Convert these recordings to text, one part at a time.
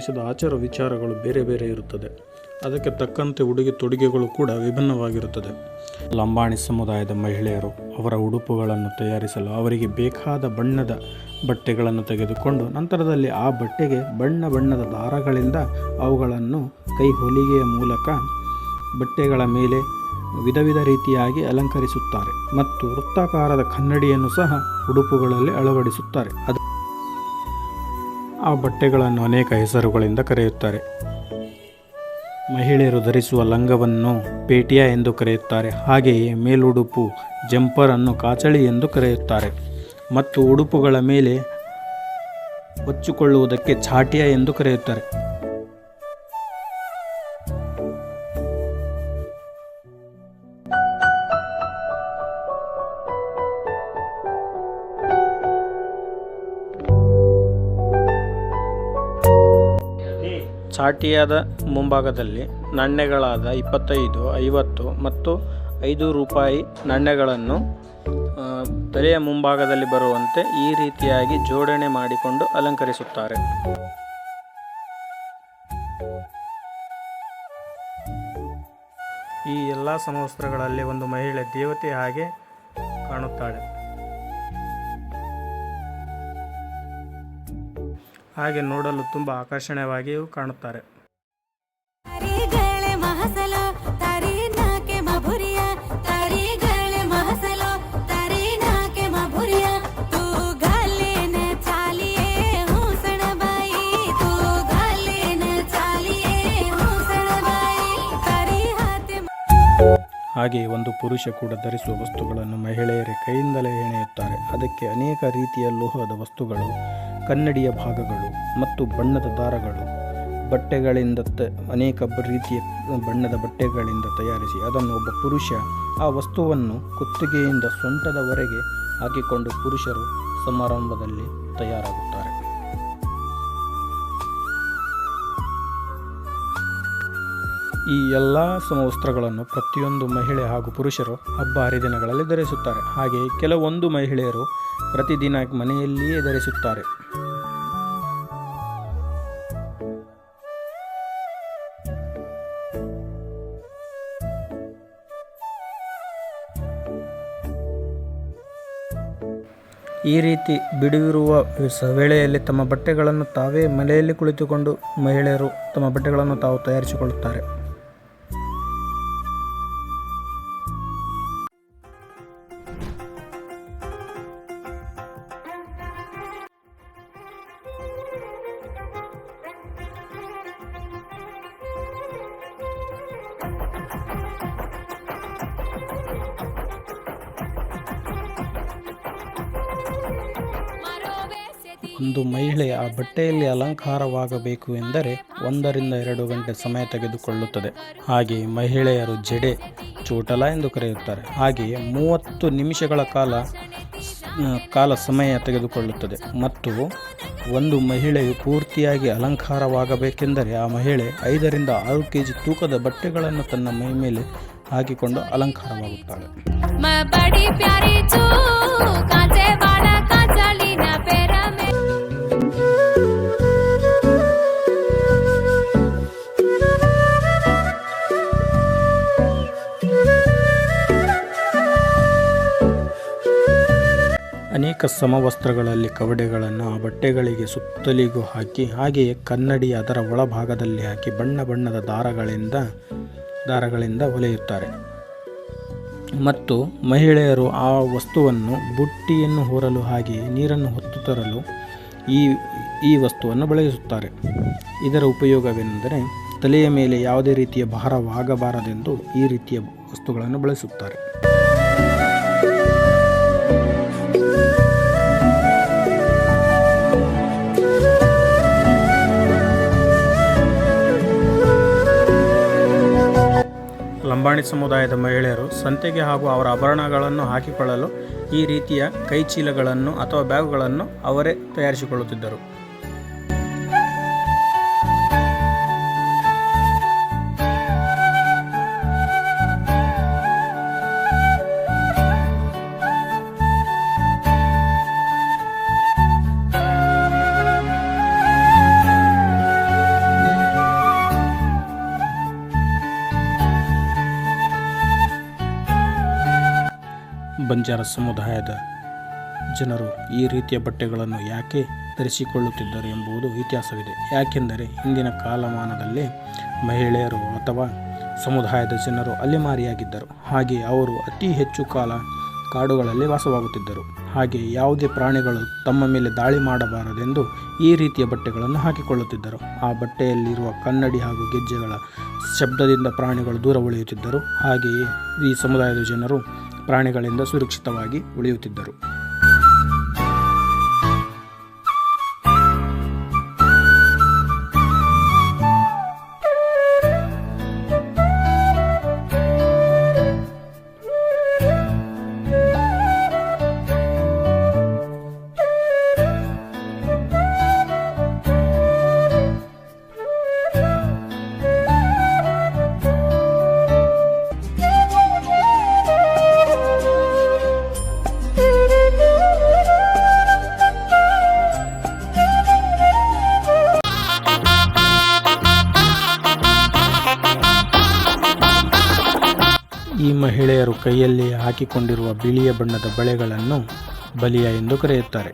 ಪ್ರದೇಶದ ಆಚಾರ ವಿಚಾರಗಳು ಬೇರೆ ಬೇರೆ ಇರುತ್ತದೆ. ಅದಕ್ಕೆ ತಕ್ಕಂತೆ ಉಡುಗೆ ತೊಡುಗೆಗಳು ಕೂಡ ವಿಭಿನ್ನವಾಗಿರುತ್ತದೆ. ಲಂಬಾಣಿ ಸಮುದಾಯದ ಮಹಿಳೆಯರು ಅವರ ಉಡುಪುಗಳನ್ನು ತಯಾರಿಸಲು ಅವರಿಗೆ ಬೇಕಾದ ಬಣ್ಣದ ಬಟ್ಟೆಗಳನ್ನು ತೆಗೆದುಕೊಂಡು ನಂತರದಲ್ಲಿ ಆ ಬಟ್ಟೆಗೆ ಬಣ್ಣ ಬಣ್ಣದ ದಾರಗಳಿಂದ ಅವುಗಳನ್ನು ಕೈ ಹೊಲಿಗೆಯ ಮೂಲಕ ಬಟ್ಟೆಗಳ ಮೇಲೆ ವಿಧ ವಿಧ ರೀತಿಯಾಗಿ ಅಲಂಕರಿಸುತ್ತಾರೆ ಮತ್ತು ವೃತ್ತಾಕಾರದ ಕನ್ನಡಿಯನ್ನು ಸಹ ಉಡುಪುಗಳಲ್ಲಿ ಅಳವಡಿಸುತ್ತಾರೆ. ಅದು ಆ ಬಟ್ಟೆಗಳನ್ನು ಅನೇಕ ಹೆಸರುಗಳಿಂದ ಕರೆಯುತ್ತಾರೆ. ಮಹಿಳೆಯರು ಧರಿಸುವ ಲಂಗವನ್ನು ಪೇಟಿಯಾ ಎಂದು ಕರೆಯುತ್ತಾರೆ. ಹಾಗೆಯೇ ಮೇಲುಡುಪು, ಜಂಪರ್ ಅನ್ನು ಕಾಚಳಿ ಎಂದು ಕರೆಯುತ್ತಾರೆ. ಮತ್ತು ಉಡುಪುಗಳ ಮೇಲೆ ಹೊಚ್ಚಿಕೊಳ್ಳುವುದಕ್ಕೆ ಛಾಟಿಯಾ ಎಂದು ಕರೆಯುತ್ತಾರೆ. ಚಾಟಿಯಾದ ಮುಂಭಾಗದಲ್ಲಿ ನಾಣ್ಯಗಳಾದ ಇಪ್ಪತ್ತೈದು, ಐವತ್ತು ಮತ್ತು ಐದು ರೂಪಾಯಿ ನಾಣ್ಯಗಳನ್ನು ತಲೆಯ ಮುಂಭಾಗದಲ್ಲಿ ಬರುವಂತೆ ಈ ರೀತಿಯಾಗಿ ಜೋಡಣೆ ಮಾಡಿಕೊಂಡು ಅಲಂಕರಿಸುತ್ತಾರೆ. ಈ ಎಲ್ಲ ಸಮವಸ್ತ್ರಗಳಲ್ಲಿ ಒಂದು ಮಹಿಳೆ ದೇವತೆ ಹಾಗೆ ಕಾಣುತ್ತಾಳೆ. ಹಾಗೆ ನೋಡಲು ತುಂಬ ಆಕರ್ಷಣೀಯವಾಗಿಯೂ ಕಾಣುತ್ತಾರೆ. ಹಾಗೆ ಒಂದು ಪುರುಷ ಕೂಡ ಧರಿಸುವ ವಸ್ತುಗಳನ್ನು ಮಹಿಳೆಯರೇ ಕೈಯಿಂದಲೇ ಹೆಣೆಯುತ್ತಾರೆ. ಅದಕ್ಕೆ ಅನೇಕ ರೀತಿಯ ಲೋಹದ ವಸ್ತುಗಳು ಕನ್ನಡಿಯ ಭಾಗಗಳು ಮತ್ತು ಬಣ್ಣದ ದಾರಗಳು. ಬಟ್ಟೆಗಳಿಂದ ತ, ಅನೇಕ ರೀತಿಯ ಬಣ್ಣದ ಬಟ್ಟೆಗಳಿಂದ ತಯಾರಿಸಿ ಅದನ್ನು ಒಬ್ಬ ಪುರುಷ ಆ ವಸ್ತುವನ್ನು ಕುತ್ತಿಗೆಯಿಂದ ಸೊಂಟದವರೆಗೆ ಹಾಕಿಕೊಂಡು ಪುರುಷರು ಸಮಾರಂಭದಲ್ಲಿ ತಯಾರಾಗುತ್ತಾರೆ. ಈ ಎಲ್ಲ ಸಮವಸ್ತ್ರಗಳನ್ನು ಪ್ರತಿಯೊಂದು ಮಹಿಳೆ ಹಾಗೂ ಪುರುಷರು ಹಬ್ಬ ಹರಿದಿನಗಳಲ್ಲಿ ಧರಿಸುತ್ತಾರೆ. ಹಾಗೆ ಕೆಲವೊಂದು ಮಹಿಳೆಯರು ಪ್ರತಿದಿನ ಮನೆಯಲ್ಲಿಯೇ ಧರಿಸುತ್ತಾರೆ. ಈ ರೀತಿ ಬಿಡುವಿರುವ ವೇಳೆಯಲ್ಲಿ ತಮ್ಮ ಬಟ್ಟೆಗಳನ್ನು ತಾವೇ ಮನೆಯಲ್ಲಿ ಕುಳಿತುಕೊಂಡು ಮಹಿಳೆಯರು ತಮ್ಮ ಬಟ್ಟೆಗಳನ್ನು ತಾವು ತಯಾರಿಸಿಕೊಳ್ಳುತ್ತಾರೆ. ಒಂದು ಮಹಿಳೆ ಆ ಬಟ್ಟೆಯಲ್ಲಿ ಅಲಂಕಾರವಾಗಬೇಕು ಎಂದರೆ ಒಂದರಿಂದ ಎರಡು ಗಂಟೆ ಸಮಯ ತೆಗೆದುಕೊಳ್ಳುತ್ತದೆ. ಹಾಗೆ ಮಹಿಳೆಯರು ಜಡೆ, ಚೋಟಲ ಎಂದು ಕರೆಯುತ್ತಾರೆ. ಹಾಗೆಯೇ ಮೂವತ್ತು ನಿಮಿಷಗಳ ಕಾಲ ಕಾಲ ಸಮಯ ತೆಗೆದುಕೊಳ್ಳುತ್ತದೆ. ಮತ್ತು ಒಂದು ಮಹಿಳೆಯು ಪೂರ್ತಿಯಾಗಿ ಅಲಂಕಾರವಾಗಬೇಕೆಂದರೆ ಆ ಮಹಿಳೆ ಐದರಿಂದ ಆರು ಕೆ ಜಿ ತೂಕದ ಬಟ್ಟೆಗಳನ್ನು ತನ್ನ ಮೈ ಮೇಲೆ ಹಾಕಿಕೊಂಡು ಅಲಂಕಾರವಾಗುತ್ತಾಳೆ. ಅನೇಕ ಸಮವಸ್ತ್ರಗಳಲ್ಲಿ ಕವಡೆಗಳನ್ನು ಆ ಬಟ್ಟೆಗಳಿಗೆ ಸುತ್ತಲಿಗೂ ಹಾಕಿ, ಹಾಗೆಯೇ ಕನ್ನಡಿ ಅದರ ಒಳಭಾಗದಲ್ಲಿ ಹಾಕಿ ಬಣ್ಣ ಬಣ್ಣದ ದಾರಗಳಿಂದ ದಾರಗಳಿಂದ ಹೊಲೆಯುತ್ತಾರೆ. ಮತ್ತು ಮಹಿಳೆಯರು ಆ ವಸ್ತುವನ್ನು ಬುಟ್ಟಿಯನ್ನು ಹೊರಲು ಹಾಗೆ ನೀರನ್ನು ಹೊತ್ತು ತರಲು ಈ ಈ ವಸ್ತುವನ್ನು ಬಳಸುತ್ತಾರೆ. ಇದರ ಉಪಯೋಗವೆಂದರೆ ತಲೆಯ ಮೇಲೆ ಯಾವುದೇ ರೀತಿಯ ಭಾರವಾಗಬಾರದೆಂದು ಈ ರೀತಿಯ ವಸ್ತುಗಳನ್ನು ಬಳಸುತ್ತಾರೆ. ಲಂಬಾಣಿ ಸಮುದಾಯದ ಮಹಿಳೆಯರು ಸಂತೆಗೆ ಹಾಗೂ ಅವರ ಆಭರಣಗಳನ್ನು ಹಾಕಿಕೊಳ್ಳಲು ಈ ರೀತಿಯ ಕೈಚೀಲಗಳನ್ನು ಅಥವಾ ಬ್ಯಾಗುಗಳನ್ನು ಅವರೇ ತಯಾರಿಸಿಕೊಳ್ಳುತ್ತಿದ್ದರು. ಬಂಜಾರ ಸಮುದಾಯದ ಜನರು ಈ ರೀತಿಯ ಬಟ್ಟೆಗಳನ್ನು ಯಾಕೆ ಧರಿಸಿಕೊಳ್ಳುತ್ತಿದ್ದರು ಎಂಬುದು ಇತಿಹಾಸವಿದೆ. ಯಾಕೆಂದರೆ ಹಿಂದಿನ ಕಾಲಮಾನದಲ್ಲಿ ಮಹಿಳೆಯರು ಅಥವಾ ಸಮುದಾಯದ ಜನರು ಅಲೆಮಾರಿಯಾಗಿದ್ದರು. ಹಾಗೆ ಅವರು ಅತಿ ಹೆಚ್ಚು ಕಾಲ ಕಾಡುಗಳಲ್ಲಿ ವಾಸವಾಗುತ್ತಿದ್ದರು. ಹಾಗೆ ಯಾವುದೇ ಪ್ರಾಣಿಗಳು ತಮ್ಮ ಮೇಲೆ ದಾಳಿ ಮಾಡಬಾರದೆಂದು ಈ ರೀತಿಯ ಬಟ್ಟೆಗಳನ್ನು ಹಾಕಿಕೊಳ್ಳುತ್ತಿದ್ದರು. ಆ ಬಟ್ಟೆಯಲ್ಲಿರುವ ಕನ್ನಡಿ ಹಾಗೂ ಗೆಜ್ಜೆಗಳ ಶಬ್ದದಿಂದ ಪ್ರಾಣಿಗಳು ದೂರ ಉಳಿಯುತ್ತಿದ್ದರು. ಹಾಗೆಯೇ ಈ ಸಮುದಾಯದ ಜನರು ಪ್ರಾಣಿಗಳಿಂದ ಸುರಕ್ಷಿತವಾಗಿ ಉಳಿಯುತ್ತಿದ್ದರು. ಈ ಮಹಿಳೆಯರು ಕೈಯಲ್ಲಿ ಹಾಕಿಕೊಂಡಿರುವ ಬಿಳಿಯ ಬಣ್ಣದ ಬಳೆಗಳನ್ನು ಬಲಿಯ ಎಂದು ಕರೆಯುತ್ತಾರೆ.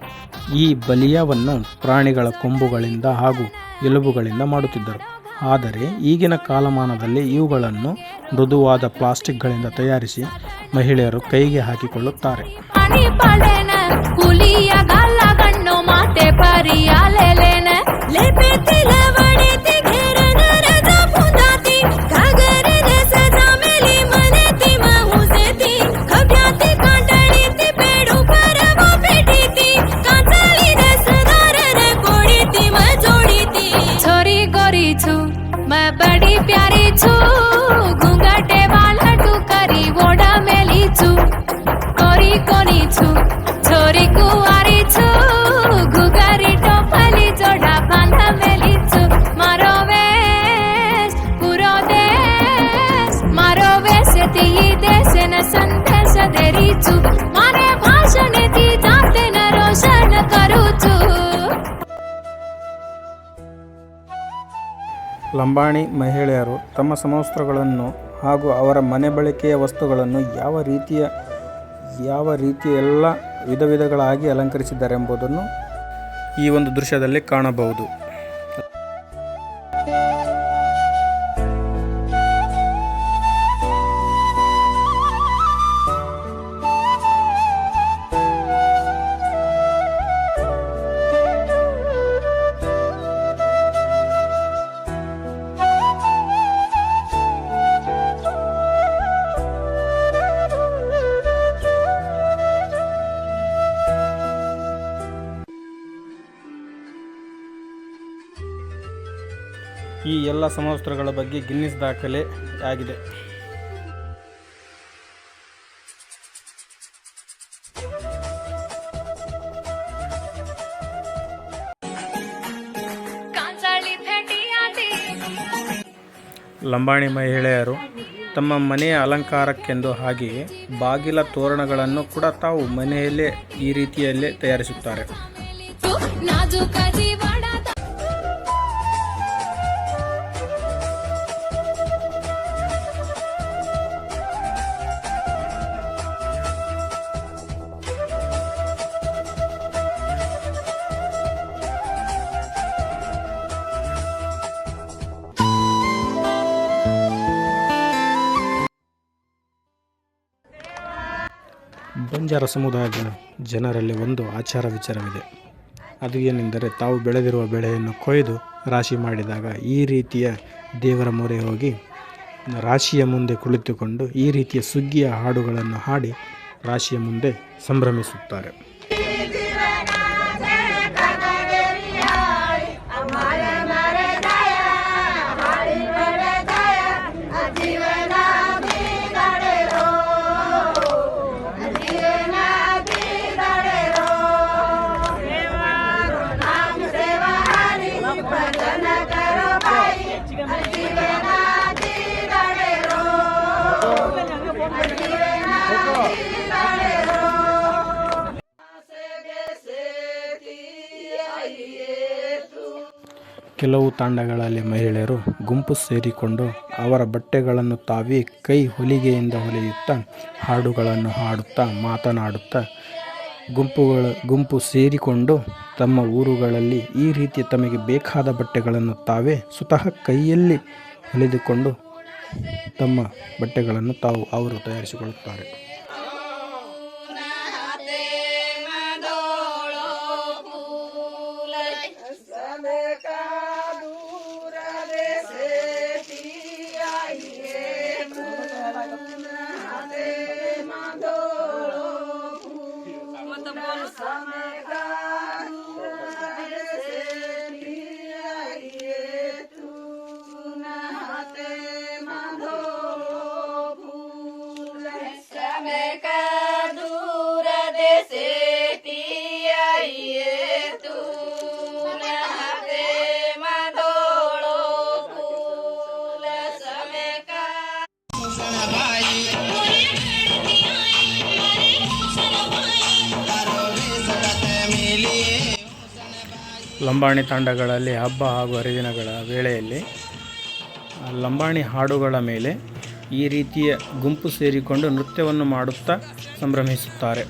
ಈ ಬಲಿಯವನ್ನು ಪ್ರಾಣಿಗಳ ಕೊಂಬುಗಳಿಂದ ಹಾಗೂ ಎಲುಬುಗಳಿಂದ ಮಾಡುತ್ತಿದ್ದರು. ಆದರೆ ಈಗಿನ ಕಾಲಮಾನದಲ್ಲಿ ಇವುಗಳನ್ನು ಮೃದುವಾದ ಪ್ಲಾಸ್ಟಿಕ್ಗಳಿಂದ ತಯಾರಿಸಿ ಮಹಿಳೆಯರು ಕೈಗೆ ಹಾಕಿಕೊಳ್ಳುತ್ತಾರೆ. ಲಂಬಾಣಿ ಮಹಿಳೆಯರು ತಮ್ಮ ಸಮವಸ್ತ್ರಗಳನ್ನು ಹಾಗೂ ಅವರ ಮನೆ ಬಳಕೆಯ ವಸ್ತುಗಳನ್ನು ಯಾವ ರೀತಿಯ ಯಾವ ರೀತಿಯ ಎಲ್ಲ ವಿಧ ವಿಧಗಳಾಗಿ ಅಲಂಕರಿಸಿದ್ದಾರೆ ಎಂಬುದನ್ನು ಈ ಒಂದು ದೃಶ್ಯದಲ್ಲಿ ಕಾಣಬಹುದು. ಈ ಎಲ್ಲ ಸಮವಸ್ತ್ರಗಳ ಬಗ್ಗೆ ಗಿನ್ನಿಸ್ ದಾಖಲೆ ಆಗಿದೆ. ಲಂಬಾಣಿ ಮಹಿಳೆಯರು ತಮ್ಮ ಮನೆಯ ಅಲಂಕಾರಕ್ಕೆಂದು ಹಾಗೆಯೇ ಬಾಗಿಲ ತೋರಣಗಳನ್ನು ಕೂಡ ತಾವು ಮನೆಯಲ್ಲೇ ಈ ರೀತಿಯಲ್ಲೇ ತಯಾರಿಸುತ್ತಾರೆ. ಬಂಜಾರ ಸಮುದಾಯದ ಜನರಲ್ಲಿ ಒಂದು ಆಚಾರ ವಿಚಾರವಿದೆ. ಅದು ಏನೆಂದರೆ ತಾವು ಬೆಳೆದಿರುವ ಬೆಳೆಯನ್ನು ಕೊಯ್ದು ರಾಶಿ ಮಾಡಿದಾಗ ಈ ರೀತಿಯ ದೇವರ ಮೊರೆ ಹೋಗಿ ರಾಶಿಯ ಮುಂದೆ ಕುಳಿತುಕೊಂಡು ಈ ರೀತಿಯ ಸುಗ್ಗಿಯ ಹಾಡುಗಳನ್ನು ಹಾಡಿ ರಾಶಿಯ ಮುಂದೆ ಸಂಭ್ರಮಿಸುತ್ತಾರೆ. ಕೆಲವು ತಾಂಡಗಳಲ್ಲಿ ಮಹಿಳೆಯರು ಗುಂಪು ಸೇರಿಕೊಂಡು ಅವರ ಬಟ್ಟೆಗಳನ್ನು ತಾವೇ ಕೈ ಹೊಲಿಗೆಯಿಂದ ಹೊಲಿಯುತ್ತಾ, ಹಾಡುಗಳನ್ನು ಹಾಡುತ್ತಾ, ಮಾತನಾಡುತ್ತಾ, ಗುಂಪುಗಳು, ಗುಂಪು ಸೇರಿಕೊಂಡು ತಮ್ಮ ಊರುಗಳಲ್ಲಿ ಈ ರೀತಿ ತಮಗೆ ಬೇಕಾದ ಬಟ್ಟೆಗಳನ್ನು ತಾವೇ ಸ್ವತಃ ಕೈಯಲ್ಲಿ ಹೊಲಿದುಕೊಂಡು ತಮ್ಮ ಬಟ್ಟೆಗಳನ್ನು ತಾವು ಅವರು ತಯಾರಿಸಿಕೊಳ್ಳುತ್ತಾರೆ. ಲಂಬಾಣಿ ತಾಂಡಗಳಲ್ಲಿ ಹಬ್ಬ ಹಾಗೂ ಹರಿದಿನಗಳ ವೇಳೆಯಲ್ಲಿ, ಲಂಬಾಣಿ ಹಾಡುಗಳ ಮೇಲೆ ಈ ರೀತಿಯ ಗುಂಪು ಸೇರಿಕೊಂಡು ನೃತ್ಯವನ್ನು ಮಾಡುತ್ತಾ ಸಂಭ್ರಮಿಸುತ್ತಾರೆ.